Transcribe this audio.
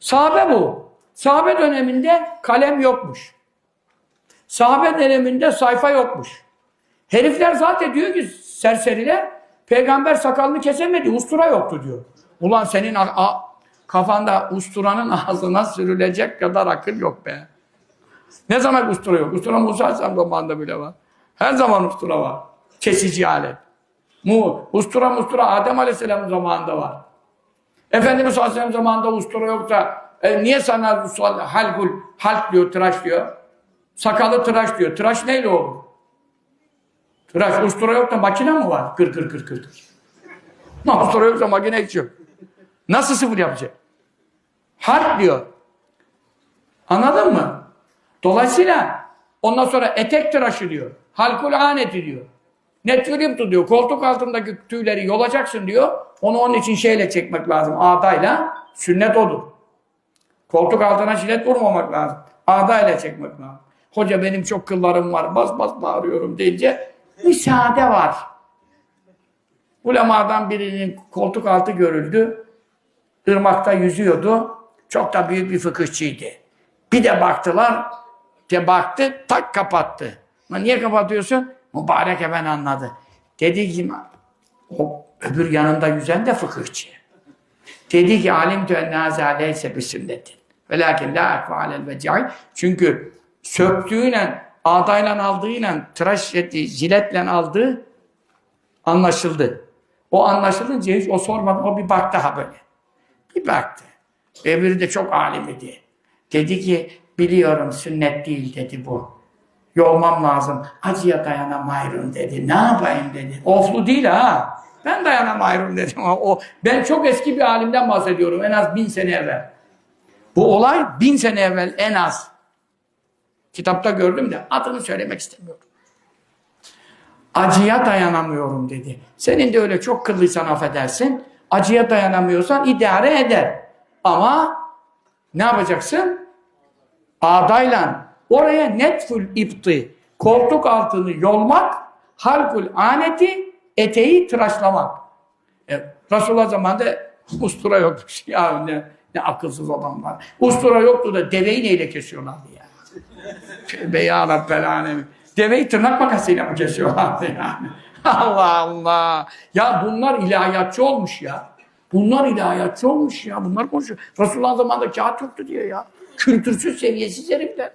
Sahabe bu. Sahabe döneminde kalem yokmuş. Sahabe döneminde sayfa yokmuş. Herifler zaten diyor ki serseriler peygamber sakalını kesemedi ustura yoktu diyor. Ulan senin kafanda usturanın ağzına sürülecek kadar akıl yok be. Ne zaman ustura yok? Ustura Musa Aleyhisselam zamanında bile var. Her zaman ustura var. Kesici alet. Mu, ustura mustura Adem Aleyhisselam'ın zamanında var. Efendimiz Aleyhisselam zamanında ustura yoksa e, niye sana halkul, halk diyor, tıraş diyor. Sakalı tıraş diyor. Tıraş neyle olur? Tıraş, ustura yok da makine mi var? Kır kır kır kır kır. Lan ustura yoksa makine hiç yok. Nasıl sıfır yapacak? Harp diyor. Anladın mı? Dolayısıyla ondan sonra etek tıraşı diyor. Halkul aneti diyor. Netfiliptu diyor. Koltuk altındaki tüyleri yolacaksın diyor. Onu onun için şeyle çekmek lazım. Ağdayla. Sünnet odur. Koltuk altına jilet vurmamak lazım. Ağdayla çekmek lazım. Hoca benim çok kıllarım var. Bas bas bağırıyorum deyince müsaade var. Ulemadan birinin koltuk altı görüldü. Irmakta yüzüyordu. Çok da büyük bir fıkıhçıydı. Bir de baktılar, de baktı, tak kapattı. Lan niye kapatıyorsun? Mübarek hemen anladı. Dedi ki, o öbür yanında yüzen de fıkıhçı. Dedi ki, alim tü ennâze aleyse bir sünnetin. Velakin la akva alel vecai. Çünkü söktüğüyle, ağdayla aldığıyla, tıraş ettiği, jiletle aldığı anlaşıldı. O anlaşılınca hiç o sormadı, o bir baktı ha böyle. Bir baktı. Öbürü de çok alim idi. Dedi ki biliyorum sünnet değil dedi bu. Yolmam lazım. Acıya dayanamayırım dedi. Ne yapayım dedi. Oflu değil ha. Ben dayanamayırım dedim. O, ben çok eski bir alimden bahsediyorum. En az bin sene evvel. Bu olay bin sene evvel en az. Kitapta gördüm de adını söylemek istemiyorum. Acıya dayanamıyorum dedi. Senin de öyle çok kıllıysan affedersin. Acıya dayanamıyorsan idare eder. Ama ne yapacaksın? Ağdayla oraya netful ipti, koltuk altını yolmak, halkul aneti, eteği tıraşlamak. E, Resulullah zamanında ustura yokmuş. Ya ne, ne akılsız adamlar. Ustura yoktu da deveyi neyle kesiyorlardı ya? Tövbe ya Rabbel alemin. Deveyi tırnak makasıyla mı kesiyorlardı yani? Allah Allah. Ya bunlar ilahiyatçı olmuş ya. Bunlar ilahiyatçı olmuş ya. Bunlar konuşuyor. Resulullah zamanında kağıt yoktu diyor ya. Kültürsüz, seviyesiz herifler.